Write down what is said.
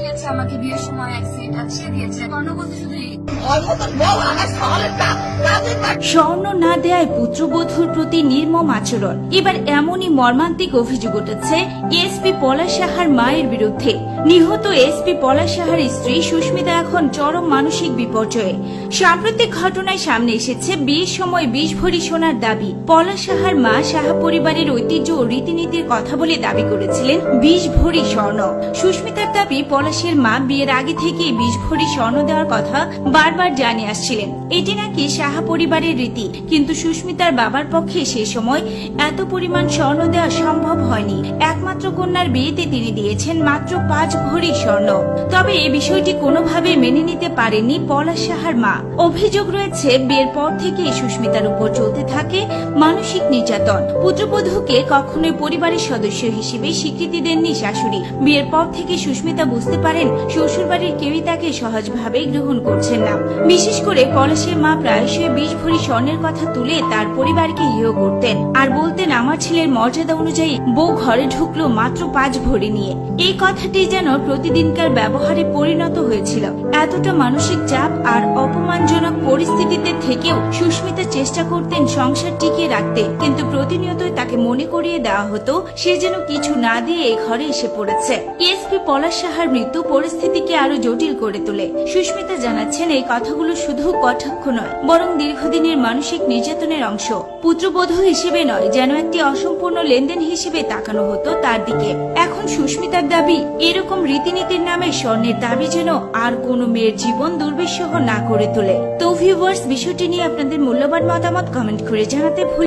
দিয়েছে আমাকে বিয়ের সময় এক সিট আছে দিয়েছে কর্ণবতী শুধু। স্বর্ণ না দেয় পুত্রবধূর প্রতি নির্মম আচরণ। এবার এমনই মর্মান্তিক অভিযোগ উঠেছে এসপি পলাশ সাহার মায়ের বিরুদ্ধে। নিহত এসপি পলাশ সাহার স্ত্রী সুস্মিতা এখন চরম মানসিক বিপর্যয়ে। সাম্প্রতিক ঘটনায় সামনে এসেছে বিয়ের সময় বিষ ভরি সোনার দাবি। পলাশ সাহার মা সাহা পরিবারের ঐতিহ্য ও রীতিনীতির কথা বলে দাবি করেছিলেন বিষ ভরি স্বর্ণ। সুস্মিতার দাবি, পলাশের মা বিয়ের আগে থেকে বিষ ভরি স্বর্ণ দেওয়ার কথা বারবার জানিয়ে আসছিলেন, এটি নাকি সাহা পরিবারের রীতি। কিন্তু সুস্মিতার বাবার পক্ষে সে সময় এত পরিমাণ স্বর্ণ দেওয়া সম্ভব হয়নি। একমাত্র কন্যার বিয়েতে তিনি দিয়েছেন মাত্র পাঁচ ভরি স্বর্ণ। তবে এই বিষয়টি কোনোভাবে মেনে নিতে পারেননি পলাশ সাহার মা। অভিযোগ রয়েছে, বিয়ের পর থেকে সুস্মিতার উপর চলতে থাকে মানসিক নির্যাতন। পুত্রবধূকে কখনোই পরিবারের সদস্য হিসেবে স্বীকৃতি দেননি শাশুড়ি। বিয়ের পর থেকে সুস্মিতা বুঝতে পারেন, শ্বশুরবাড়ির কেউই তাকে সহজভাবে গ্রহণ করছেন না। বিশেষ করে পলাশের মা প্রায়শই বিষ ভরি স্বর্ণের কথা তুলে তার পরিবারকে হেয় করতেন আর বলতেন, আমার ছেলের মর্যাদা অনুযায়ী বউ ঘরে ঢুকলো মাত্র পাঁচ ভরি নিয়ে। এই কথাটি যেন প্রতিদিনকার ব্যবহারে পরিণত হয়েছিল। এতটা মানসিক চাপ আর অপমানজনক পরিস্থিতিতে থেকেও সুস্মিতা চেষ্টা করতেন সংসার টিকিয়ে রাখতে। কিন্তু প্রতিনিয়তই তাকে মনে করিয়ে দেওয়া হতো, সে যেন কিছু না দিয়ে এই ঘরে এসে পড়েছে। এসপি পলাশ সাহার মৃত্যু পরিস্থিতিকে আরও জটিল করে তোলে। সুস্মিতা জানাচ্ছেন, এই কথাগুলো শুধু কটাক্ষ নয়, বরং দীর্ঘদিনের মানসিক নির্যাতনের অংশ। পুত্রবধূ হিসেবে নয়, যেন একটি অসম্পূর্ণ লেনদেন হিসেবে তাকানো হতো তার দিকে। এখন সুস্মিতার দাবি, এরকম রীতিনীতির নামে স্বর্ণের দাবি যেন আর কোনো মেয়ের জীবন দুর্বিষহ না করে তোলে। তো ভিউয়ার্স বিষয়টি নিয়ে আপনাদের মূল্যবান মতামত কমেন্ট করে জানাতে ভুল